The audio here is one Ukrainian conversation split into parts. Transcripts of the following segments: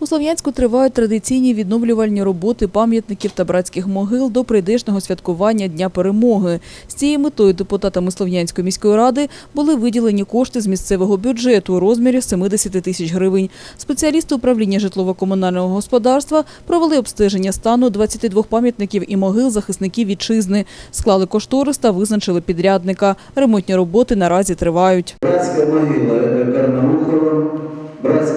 У Слов'янську тривають традиційні відновлювальні роботи пам'ятників та братських могил до прийдешного святкування Дня перемоги. З цією метою депутатами Слов'янської міської ради були виділені кошти з місцевого бюджету у розмірі 70 тисяч гривень. Спеціалісти управління житлово-комунального господарства провели обстеження стану 22 пам'ятників і могил захисників вітчизни, склали кошторис та визначили підрядника. Ремонтні роботи наразі тривають. Братская могила – Карнаухова,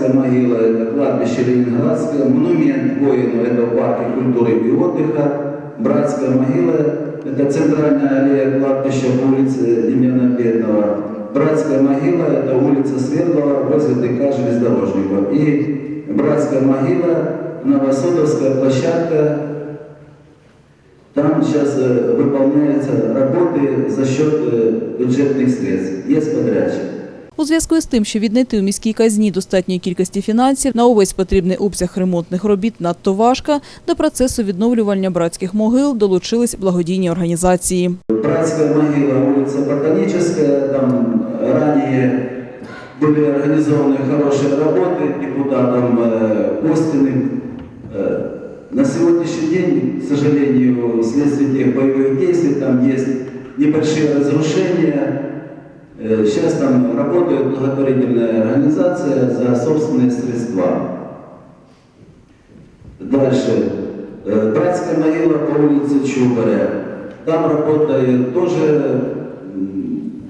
братская могила – это кладбище Ленинградское, монумент воину – это в парке культуры и отдыха, братская могила – это центральная аллея кладбища по улице Демьяна Бедного, братская могила – это улица Свердлова возле ДК железнодорожников и братская могила – Новосудовская площадка, там сейчас э, выполняются работы за счет э, бюджетных средств. Есть подрядчик. У зв'язку з тим, що віднайти у міській казні достатньої кількості фінансів на увесь потрібний обсяг ремонтних робіт надто важко, до процесу відновлювання братських могил долучились благодійні організації. Братская могила, улица Ботаническая, там ранее были организованы хорошие работы депутатом э, Костиным. Э, На сегодняшний день, к сожалению, вследствие тех боевых действий, там есть небольшие разрушения. Э, Сейчас там работает благотворительная организация за собственные средства. Дальше. Э, Братская могила по улице Чубаря. Там работает тоже м,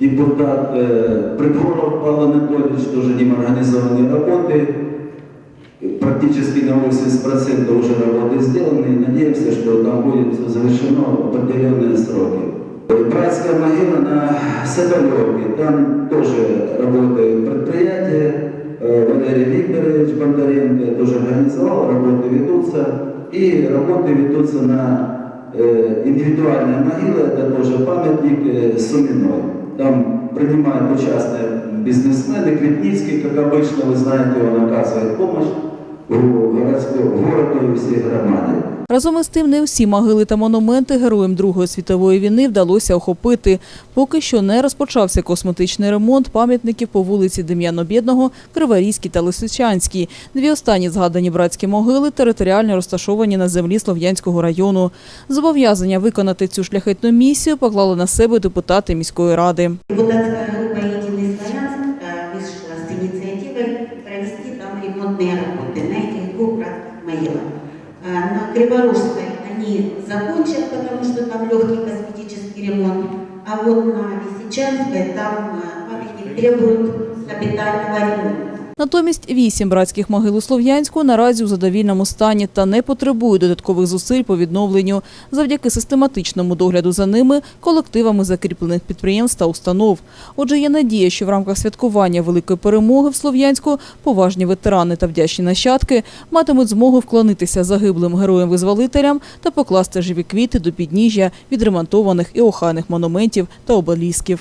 депутат э, Пригоров Павел Анатольевич, тоже ним организованы работы. И Практически на 80% уже работы сделаны. Надеемся, что там будет все завершено в определенные сроки. Э, Братская могила на Соболевке. Там тоже работает предприятие. Э, Валерий Викторович Бондаренко тоже организовал, работы ведутся. И работы ведутся на э, индивидуальная могила, это тоже памятник э, Суминой. Там принимают участие бизнесмены, Квитницкий, как обычно, вы знаете, он оказывает помощь городу. Разом із тим, не всі могили та монументи героям Другої світової війни вдалося охопити. Поки що не розпочався косметичний ремонт пам'ятників по вулиці Дем'яно Бєдного, Криворізькій та Лисичанській. Дві останні згадані братські могили територіально розташовані на землі Слов'янського району. Зобов'язання виконати цю шляхетну місію поклали на себе депутати міської ради. Депутатская Э, На Криворожской они закончат, потому что там легкий косметический ремонт, а вот на Лисичанской там памятник требует капитального ремонта. Натомість вісім братських могил у Слов'янську наразі у задовільному стані та не потребують додаткових зусиль по відновленню завдяки систематичному догляду за ними колективами закріплених підприємств та установ. Отже, є надія, що в рамках святкування великої перемоги в Слов'янську поважні ветерани та вдячні нащадки матимуть змогу вклонитися загиблим героям-визволителям та покласти живі квіти до підніжжя відремонтованих і охайних монументів та обелісків.